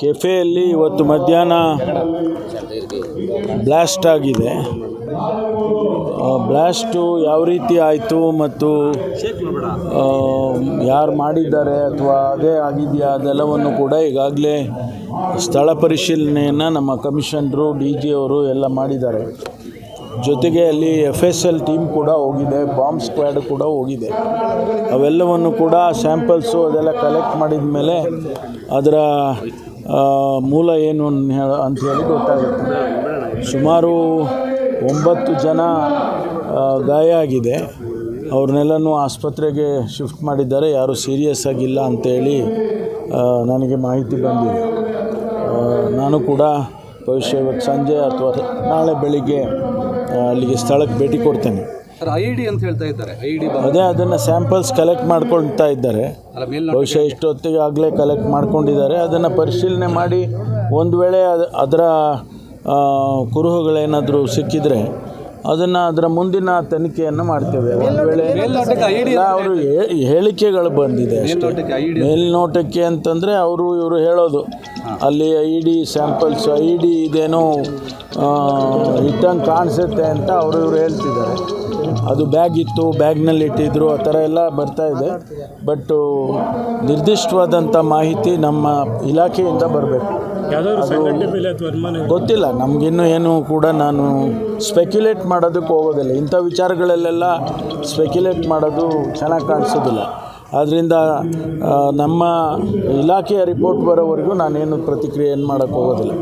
ಕೆಫೆಯಲ್ಲಿ ಇವತ್ತು ಮಧ್ಯಾಹ್ನ ಬ್ಲಾಸ್ಟ್ ಆಗಿದೆ. ಬ್ಲ್ಯಾಸ್ಟು ಯಾವ ರೀತಿ ಆಯಿತು ಮತ್ತು ಯಾರು ಮಾಡಿದ್ದಾರೆ ಅಥವಾ ಅದೇ ಆಗಿದೆಯಾ ಅದೆಲ್ಲವನ್ನು ಕೂಡ ಈಗಾಗಲೇ ಸ್ಥಳ ಪರಿಶೀಲನೆಯನ್ನು ನಮ್ಮ ಕಮಿಷನರು, ಡಿ ಜಿ ಅವರು ಎಲ್ಲ ಮಾಡಿದ್ದಾರೆ. ಜೊತೆಗೆ ಅಲ್ಲಿ ಎಫ್ ಎಸ್ ಎಲ್ ಟೀಮ್ ಕೂಡ ಹೋಗಿದೆ, ಬಾಂಬ್ ಸ್ಕ್ವಾಡ್ ಕೂಡ ಹೋಗಿದೆ. ಅವೆಲ್ಲವನ್ನು ಕೂಡ ಸ್ಯಾಂಪಲ್ಸು ಅದೆಲ್ಲ ಕಲೆಕ್ಟ್ ಮಾಡಿದ ಮೇಲೆ ಅದರ ಮೂಲ ಏನು ಅಂತ ಹೇಳಿ ಗೊತ್ತಾಗುತ್ತೆ. ಸುಮಾರು ಒಂಬತ್ತು ಜನ ಗಾಯ ಆಗಿದೆ. ಅವ್ರನ್ನೆಲ್ಲನೂ ಆಸ್ಪತ್ರೆಗೆ ಶಿಫ್ಟ್ ಮಾಡಿದ್ದಾರೆ. ಯಾರೂ ಸೀರಿಯಸ್ ಆಗಿಲ್ಲ ಅಂತೇಳಿ ಆ, ನನಗೆ ಮಾಹಿತಿ ಬಂದಿದೆ. ನಾನು ಕೂಡ ಭವಿಷ್ಯ ಇವತ್ತು ಸಂಜೆ ಅಥವಾ ನಾಳೆ ಬೆಳಿಗ್ಗೆ ಅಲ್ಲಿಗೆ ಸ್ಥಳಕ್ಕೆ ಭೇಟಿ ಕೊಡ್ತೇನೆ. ಸರ್ ಐ ಡಿ ಅಂತ ಹೇಳ್ತಾ ಇದ್ದಾರೆ. ಐ ಡಿ ಅದೇ ಅದನ್ನು ಸ್ಯಾಂಪಲ್ಸ್ ಕಲೆಕ್ಟ್ ಮಾಡ್ಕೊಳ್ತಾ ಇದ್ದಾರೆ. ಬಹುಶಃ ಇಷ್ಟೊತ್ತಿಗೆ ಆಗಲೇ ಕಲೆಕ್ಟ್ ಮಾಡ್ಕೊಂಡಿದ್ದಾರೆ. ಅದನ್ನು ಪರಿಶೀಲನೆ ಮಾಡಿ ಒಂದು ವೇಳೆ ಅದರ ಕುರುಹುಗಳೇನಾದರೂ ಸಿಕ್ಕಿದರೆ ಅದನ್ನು ಅದರ ಮುಂದಿನ ತನಿಖೆಯನ್ನು ಮಾಡ್ತೇವೆ. ಒಂದು ವೇಳೆ ಅವರು ಹೇಳಿಕೆಗಳು ಬಂದಿದೆ ಮೇಲ್ನೋಟಕ್ಕೆ ಅಂತಂದರೆ ಅವರು ಇವರು ಹೇಳೋದು. ಅಲ್ಲಿ I D samples I D ಇದೇನೋ ಇಟ್ಟಂಗೆ ಕಾಣಿಸುತ್ತೆ ಅಂತ ಅವರು ಇವರು ಹೇಳ್ತಿದ್ದಾರೆ. ಅದು ಬ್ಯಾಗ್ ಇತ್ತು ಬ್ಯಾಗ್ನಲ್ಲಿ ಇಟ್ಟಿದ್ರು ಆ ಥರ ಎಲ್ಲ ಬರ್ತಾ ಇದೆ. ಬಟ್ಟು ನಿರ್ದಿಷ್ಟವಾದಂಥ ಮಾಹಿತಿ ನಮ್ಮ ಇಲಾಖೆಯಿಂದ ಬರಬೇಕು. ಗೊತ್ತಿಲ್ಲ. ನಮಗಿನ್ನೂ ಏನು ಕೂಡ ನಾನು ಸ್ಪೆಕ್ಯುಲೇಟ್ ಮಾಡೋದಕ್ಕೆ ಹೋಗೋದಿಲ್ಲ. ಇಂಥ ವಿಚಾರಗಳಲ್ಲೆಲ್ಲ ಸ್ಪೆಕ್ಯುಲೇಟ್ ಮಾಡೋದು ಚೆನ್ನಾಗಿ ಕಾಣಿಸೋದಿಲ್ಲ. ಆದ್ದರಿಂದ ನಮ್ಮ ಇಲಾಖೆಯ ರಿಪೋರ್ಟ್ ಬರೋವರೆಗೂ ನಾನೇನು ಪ್ರತಿಕ್ರಿಯೆಯನ್ನು ಮಾಡೋಕ್ಕೆ ಹೋಗೋದಿಲ್ಲ.